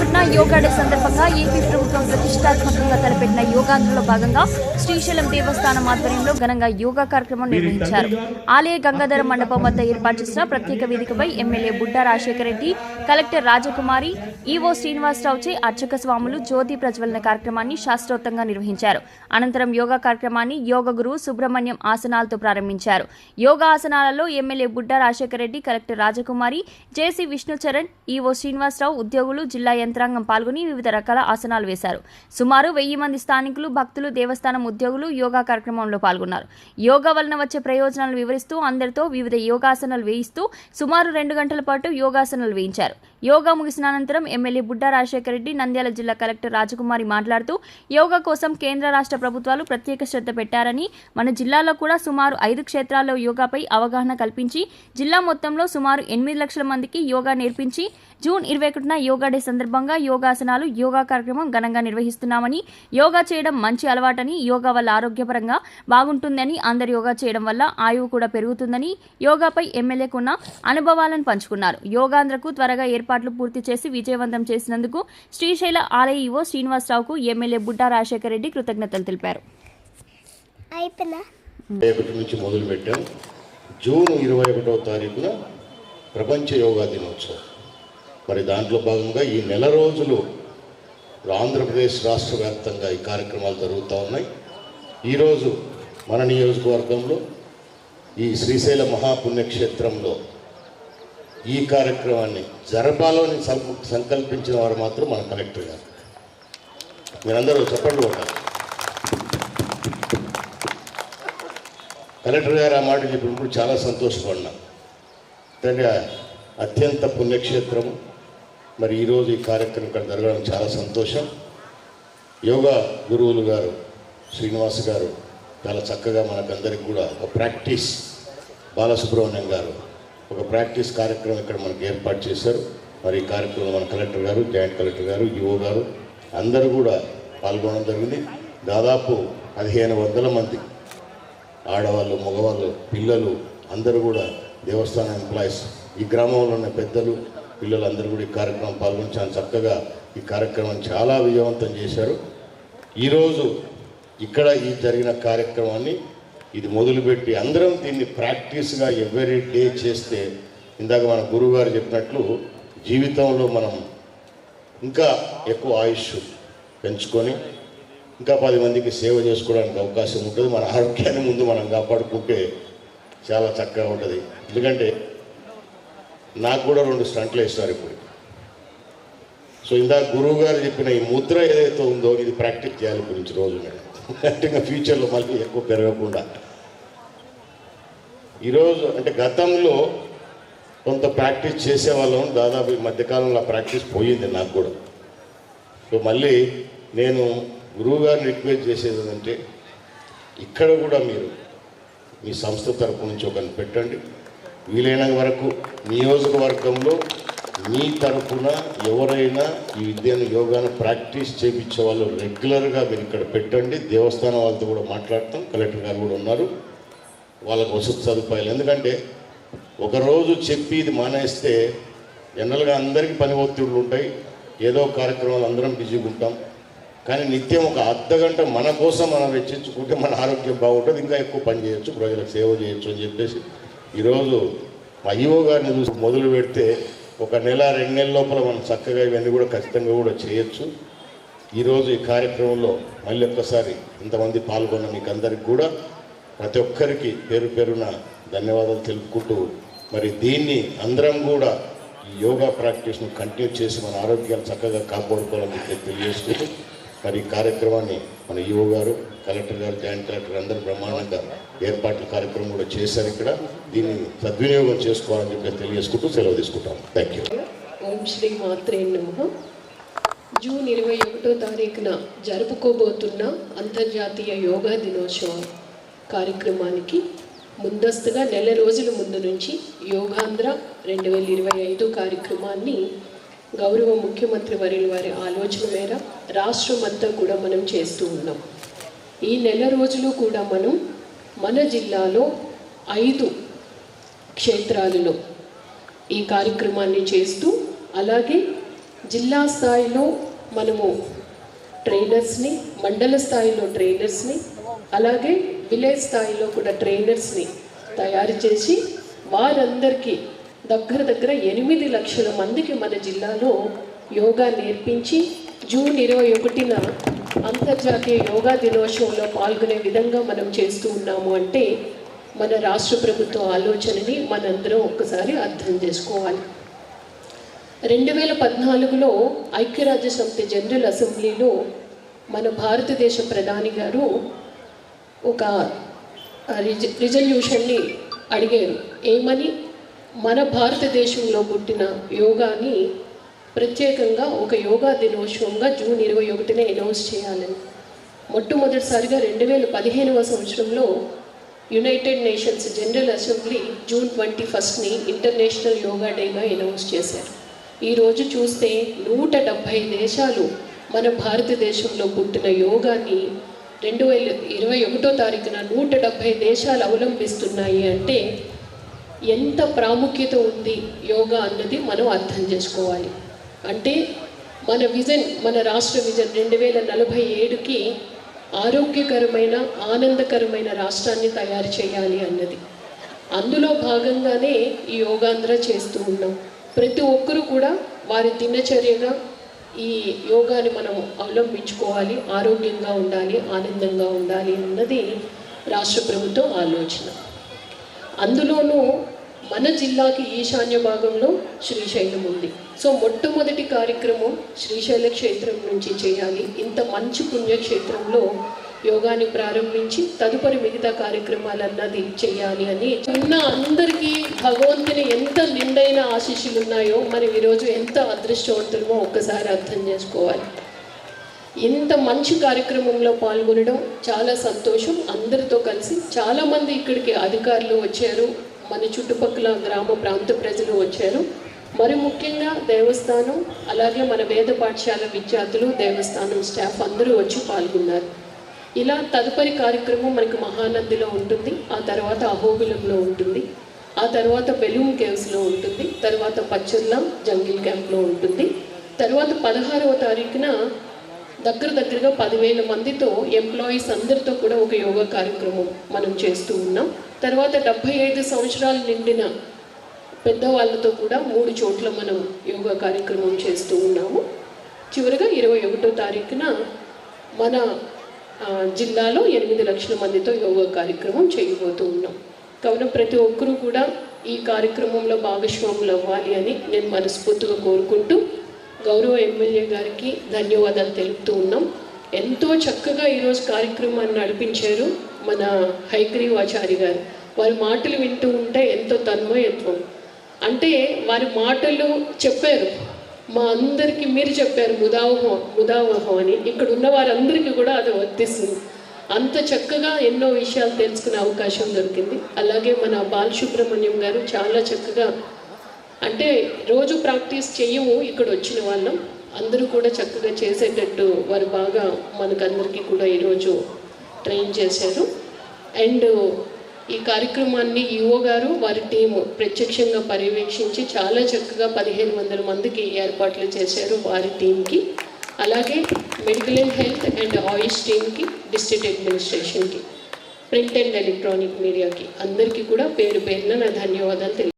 చేపట్టిన యోగా డే సందర్భంగా ఏపీ ప్రభుత్వం ప్రతిష్టాత్మకంగా తలపెట్టిన యోగాంధ్రలో భాగంగా శ్రీశైలం దేవస్థానం ఆధ్వర్యంలో ఘనంగా యోగా కార్యక్రమం నిర్వహించారు. ఆలయ గంగాధర మండపం వద్ద ఏర్పాటు చేసిన ప్రత్యేక వేదికపై MLA Budda Rajasekhara Reddy collector Rajakumari EO శ్రీనివాసరావుచే అర్చక స్వాములు జ్యోతి ప్రజ్వలన కార్యక్రమాన్ని శాస్త్రోక్తంగా నిర్వహించారు. అనంతరం యోగా కార్యక్రమాన్ని యోగ గురువు సుబ్రహ్మణ్యం ఆసనాలతో ప్రారంభించారు. Yoga ఆసనాలలో MLA Budda Rajasekhara Reddy collector Rajakumari JC Vishnucharan EO Srinivasarao ఉద్యోగులు జిల్లా యంత్రాంగం పాల్గొని వివిధ రకాల ఆసనాలు వేశారు. సుమారు వెయ్యి మంది స్థానికులు భక్తులు దేవస్థానం ఉద్యోగులు యోగా కార్యక్రమంలో పాల్గొన్నారు. యోగా వలన వచ్చే ప్రయోజనాలు వివరిస్తూ అందరితో వివిధ యోగాసనాలు వేయిస్తూ సుమారు రెండు గంటల పాటు యోగాసనాలు వేయించారు. యోగా ముగిసిన అనంతరం ఎమ్మెల్యే బుడ్డా రాజశేఖర రెడ్డి నంద్యాల జిల్లా కలెక్టర్ రాజకుమారి మాట్లాడుతూ యోగా కోసం కేంద్ర రాష్ట్ర ప్రభుత్వాలు ప్రత్యేక శ్రద్ధ పెట్టారని మన జిల్లాలో కూడా సుమారు ఐదు క్షేత్రాల్లో యోగాపై అవగాహన కల్పించి జిల్లా మొత్తంలో సుమారు ఎనిమిది లక్షల మందికి యోగా నేర్పించి జూన్ ఇరవై ఒకటిన యోగా డే సందర్భంగా యోగాసనాలు యోగా కార్యక్రమం ఘనంగా నిర్వహిస్తున్నామని యోగా చేయడం మంచి అలవాటని యోగా వల్ల ఆరోగ్యపరంగా బాగుంటుందని అందరు యోగా చేయడం వల్ల ఆయువు కూడా పెరుగుతుందని యోగాపై ఎమ్మెల్యేకున్న అనుభవాలను పంచుకున్నారు. యోగాంధ్రకు త్వరగా ఏర్పాట్లు పూర్తి చేసి విజయవంతం చేసినందుకు శ్రీశైల ఆలయ ఈవో శ్రీనివాసరావుకు ఎమ్మెల్యే బుడ్డా రాజశేఖర రెడ్డి కృతజ్ఞతలు తెలిపారు. ఒకటి నుంచి మొదలు పెట్టాం. జూన్ ఇరవై ఒకటవ తారీఖున ప్రపంచ యోగా దినోత్సవం. మరి దాంట్లో భాగంగా ఈ నెల రోజులు ఆంధ్రప్రదేశ్ రాష్ట్ర వ్యాప్తంగా ఈ కార్యక్రమాలు జరుగుతూ ఉన్నాయి. ఈరోజు మన నియోజకవర్గంలో ఈ శ్రీశైల మహాపుణ్యక్షేత్రంలో ఈ కార్యక్రమాన్ని జరపాలని సం- సంకల్పించిన వారు మాత్రం మన కలెక్టర్ గారు. మీరందరూ చెప్పండి ఒక కలెక్టర్ గారు ఆ మాట చెప్పినప్పుడు చాలా సంతోషపడినా ఎందుకంటే అత్యంత పుణ్యక్షేత్రము మరి ఈరోజు ఈ కార్యక్రమం ఇక్కడ జరగడం చాలా సంతోషం. యోగా గురువులు గారు శ్రీనివాస్ గారు చాలా చక్కగా మనకందరికి కూడా ఒక ప్రాక్టీస్. బాలసుబ్రహ్మణ్యం గారు ఒక ప్రాక్టీస్ కార్యక్రమం ఇక్కడ మనకి ఏర్పాటు చేశారు. మరి ఈ కార్యక్రమంలో మన కలెక్టర్ గారు జాయింట్ కలెక్టర్ గారు ఈఓ గారు అందరూ కూడా పాల్గొనడం జరిగింది. దాదాపు పదిహేను వందల మంది ఆడవాళ్ళు మగవాళ్ళు పిల్లలు అందరూ కూడా దేవస్థానం ఎంప్లాయీస్ ఈ గ్రామంలో ఉన్న పెద్దలు పిల్లలు అందరూ కూడా ఈ కార్యక్రమం పాల్గొని చాలా చక్కగా ఈ కార్యక్రమం చాలా విజయవంతం చేశారు. ఈరోజు ఇక్కడ ఈ జరిగిన కార్యక్రమాన్ని ఇది మొదలుపెట్టి అందరం దీన్ని ప్రాక్టీస్గా ఎవ్రీ డే చేస్తే ఇందాక మన గురువు గారు చెప్పినట్లు జీవితంలో మనం ఇంకా ఎక్కువ ఆయుష్ పెంచుకొని ఇంకా పది మందికి సేవ చేసుకోవడానికి అవకాశం ఉంటుంది. మన ఆరోగ్యాన్ని ముందు మనం కాపాడుకుంటే చాలా చక్కగా ఉంటుంది. ఎందుకంటే నాకు కూడా రెండు స్టంట్లు వేస్తారు ఇప్పుడు. సో ఇందాక గురువు గారు చెప్పిన ఈ ముద్ర ఏదైతే ఉందో ఇది ప్రాక్టీస్ చేయాలి గురించి రోజు మేడం అంటే ఇంకా ఫ్యూచర్లో మళ్ళీ ఎక్కువ పెరగకుండా. ఈరోజు అంటే గతంలో కొంత ప్రాక్టీస్ చేసేవాళ్ళం దాదాపు ఈ మధ్యకాలంలో ఆ ప్రాక్టీస్ పోయింది నాకు కూడా. సో మళ్ళీ నేను గురువు గారిని రిక్వెస్ట్ చేసేది ఏంటంటే ఇక్కడ కూడా మీరు మీ సంస్థ తరపు నుంచి ఒకరిని పెట్టండి. వీలైన వరకు నియోజకవర్గంలో మీ తరపున ఎవరైనా ఈ విద్యను యోగాను ప్రాక్టీస్ చేయించే వాళ్ళు రెగ్యులర్గా మీరు ఇక్కడ పెట్టండి. దేవస్థానం వాళ్ళతో కూడా మాట్లాడతాం. కలెక్టర్ గారు కూడా ఉన్నారు. వాళ్ళకు వసతి సదుపాయాలు. ఎందుకంటే ఒకరోజు చెప్పి ఇది మానేస్తే జనరల్గా అందరికీ పని ఒత్తిడులు ఉంటాయి. ఏదో కార్యక్రమాలు అందరం బిజీగా ఉంటాం. కానీ నిత్యం ఒక అర్ధ గంట మన కోసం మనం వెచ్చించుకుంటే మన ఆరోగ్యం బాగుంటుంది. ఇంకా ఎక్కువ పని చేయొచ్చు. ప్రజలకు సేవ చేయొచ్చు అని చెప్పేసి ఈరోజు మా ఈవో గారిని చూసి మొదలు పెడితే ఒక నెల రెండు నెలల లోపల మనం చక్కగా ఇవన్నీ కూడా ఖచ్చితంగా కూడా చేయొచ్చు. ఈరోజు ఈ కార్యక్రమంలో మళ్ళీ ఒక్కసారి ఇంతమంది పాల్గొన్న మీకు అందరికి కూడా ప్రతి ఒక్కరికి పేరు పేరున ధన్యవాదాలు తెలుపుకుంటూ మరి దీన్ని అందరం కూడా యోగా ప్రాక్టీస్ను కంటిన్యూ చేసి మన ఆరోగ్యాలు చక్కగా కాపాడుకోవాలని తెలియజేసుకుంటూ మరి ఈ కార్యక్రమాన్ని మన ఈఓ గారు కలెక్టర్ గారు జాయింట్ కలెక్టర్ అందరూ బ్రహ్మాండంగా ఏర్పాట్ల కార్యక్రమం కూడా చేశారు ఇక్కడ. దీన్ని సద్వినియోగం చేసుకోవాలని చెప్పి తెలియజేసుకుంటూ సెలవు తీసుకుంటాం. థ్యాంక్ యూ ఓం శ్రీ మాత్రే నమ. జూన్ ఇరవై ఒకటో తారీఖున జరుపుకోబోతున్న అంతర్జాతీయ యోగా దినోత్సవ కార్యక్రమానికి ముందస్తుగా నెల రోజుల ముందు నుంచి యోగాంధ్ర రెండు వేల ఇరవై ఐదు కార్యక్రమాన్ని గౌరవ ముఖ్యమంత్రి వర్యుల వారి ఆలోచన మేర రాష్ట్రమంతా కూడా మనం చేస్తూ ఉన్నాం. ఈ నెల రోజులు కూడా మనం మన జిల్లాలో ఐదు క్షేత్రాలలో ఈ కార్యక్రమాన్ని చేస్తూ అలాగే జిల్లా స్థాయిలో మనము ట్రైనర్స్ని మండల స్థాయిలో ట్రైనర్స్ని అలాగే విలేజ్ స్థాయిలో కూడా ట్రైనర్స్ని తయారు చేసి వారందరికీ దగ్గర దగ్గర ఎనిమిది లక్షల మందికి మన జిల్లాలో యోగా నేర్పించి జూన్ ఇరవై ఒకటిన అంతర్జాతీయ యోగా దినోత్సవంలో పాల్గొనే విధంగా మనం చేస్తూ ఉన్నాము అంటే మన రాష్ట్ర ప్రభుత్వ ఆలోచనని మనందరం ఒక్కసారి అర్థం చేసుకోవాలి. రెండు వేల పద్నాలుగులో ఐక్యరాజ్య సమితి జనరల్ అసెంబ్లీలో మన భారతదేశ ప్రధాని గారు ఒక రిజ రిజల్యూషన్ని అడిగారు. ఏమని? మన భారతదేశంలో పుట్టిన యోగాని ప్రత్యేకంగా ఒక యోగా దినోత్సవంగా జూన్ ఇరవై ఒకటినే అనౌన్స్ చేయాలని మొట్టమొదటిసారిగా రెండు వేల పదిహేనవ సంవత్సరంలో United Nations General Assembly June twenty ఫస్ట్ని international yoga డేగా అనౌన్స్ చేశారు. ఈరోజు చూస్తే నూట డెబ్భై దేశాలు మన భారతదేశంలో పుట్టిన యోగాని రెండు వేల ఇరవై ఒకటో తారీఖున నూట డెబ్భై దేశాలు అవలంబిస్తున్నాయి అంటే ఎంత ప్రాముఖ్యత ఉంది యోగా అన్నది మనం అర్థం చేసుకోవాలి. అంటే మన విజన్ మన రాష్ట్ర విజన్ రెండు వేల నలభై ఏడుకి ఆరోగ్యకరమైన ఆనందకరమైన రాష్ట్రాన్ని తయారు చేయాలి అన్నది. అందులో భాగంగానే ఈ యోగాంధ్ర చేస్తూ ఉన్నాం. ప్రతి ఒక్కరూ కూడా వారి దినచర్యగా ఈ యోగాని మనం అవలంబించుకోవాలి ఆరోగ్యంగా ఉండాలి ఆనందంగా ఉండాలి అన్నది రాష్ట్ర ప్రభుత్వం ఆలోచన. అందులోనూ మన జిల్లాకి ఈశాన్య భాగంలో శ్రీశైలం ఉంది. సో మొట్టమొదటి కార్యక్రమం శ్రీశైల క్షేత్రం నుంచి చేయాలి. ఇంత మంచి పుణ్యక్షేత్రంలో యోగాని ప్రారంభించి తదుపరి మిగతా కార్యక్రమాలు అన్నది చేయాలి అని ఉన్న అందరికీ భగవంతుని ఎంత నిండైన ఆశీస్సులు ఉన్నాయో మనం ఈరోజు ఎంత అదృష్టవంతులమో ఒక్కసారి అర్థం చేసుకోవాలి. ఇంత మంచి కార్యక్రమంలో పాల్గొనడం చాలా సంతోషం. అందరితో కలిసి చాలామంది ఇక్కడికి అధికారులు వచ్చారు. మన చుట్టుపక్కల గ్రామ ప్రాంత ప్రజలు వచ్చారు. మరి ముఖ్యంగా దేవస్థానం అలాగే మన వేద పాఠశాల విద్యార్థులు దేవస్థానం స్టాఫ్ అందరూ వచ్చి పాల్గొన్నారు. ఇలా తదుపరి కార్యక్రమం మనకి మహానందిలో ఉంటుంది. ఆ తర్వాత అహోబిలంలో ఉంటుంది. ఆ తర్వాత బెలూన్ కేవ్స్లో ఉంటుంది. తర్వాత పచ్చర్ల జంగిల్ క్యాంప్లో ఉంటుంది. తర్వాత పదహారవ తారీఖున దగ్గర దగ్గరగా పదివేల మందితో ఎంప్లాయీస్ అందరితో కూడా ఒక యోగా కార్యక్రమం మనం చేస్తూ ఉన్నాం. తర్వాత డెబ్భై ఐదు సంవత్సరాలు నిండిన పెద్దవాళ్ళతో కూడా మూడు చోట్ల మనం యోగా కార్యక్రమం చేస్తూ ఉన్నాము. చివరిగా ఇరవై ఒకటో తారీఖున మన జిల్లాలో ఎనిమిది లక్షల మందితో యోగా కార్యక్రమం చేయబోతూ ఉన్నాం. కావున ప్రతి ఒక్కరూ కూడా ఈ కార్యక్రమంలో భాగస్వాములు అవ్వాలి అని నేను మనస్ఫూర్తిగా కోరుకుంటూ గౌరవ ఎమ్మెల్యే గారికి ధన్యవాదాలు తెలుపుతూ ఉన్నాం. ఎంతో చక్కగా ఈరోజు కార్యక్రమాన్ని నడిపించారు మన హైగ్రీవాచారి గారు. వారి మాటలు వింటూ ఉంటే ఎంతో తన్మయత్వం. అంటే వారి మాటలు చెప్పారు. మా అందరికీ మీరు చెప్పారు ముదావహం ముదావహం అని. ఇక్కడ ఉన్న వారందరికీ కూడా అది వర్తిస్తుంది. అంత చక్కగా ఎన్నో విషయాలు తెలుసుకునే అవకాశం దొరికింది. అలాగే మన బాలసుబ్రహ్మణ్యం గారు చాలా చక్కగా అంటే రోజు ప్రాక్టీస్ చెయ్యము ఇక్కడ వచ్చిన వాళ్ళం. అందరూ కూడా చక్కగా చేసేటట్టు వారు బాగా మనకందరికీ కూడా ఈరోజు ట్రైన్ చేశారు. అండ్ ఈ కార్యక్రమాన్ని ఈఓ గారు వారి టీము ప్రత్యక్షంగా పర్యవేక్షించి చాలా చక్కగా పదిహేను వందల మందికి ఏర్పాట్లు చేశారు వారి టీంకి. అలాగే medical and health and AYUSH టీమ్కి డిస్ట్రిక్ట్ అడ్మినిస్ట్రేషన్కి ప్రింట్ అండ్ ఎలక్ట్రానిక్ మీడియాకి అందరికీ కూడా పేరు పేరున నా ధన్యవాదాలు తెలియ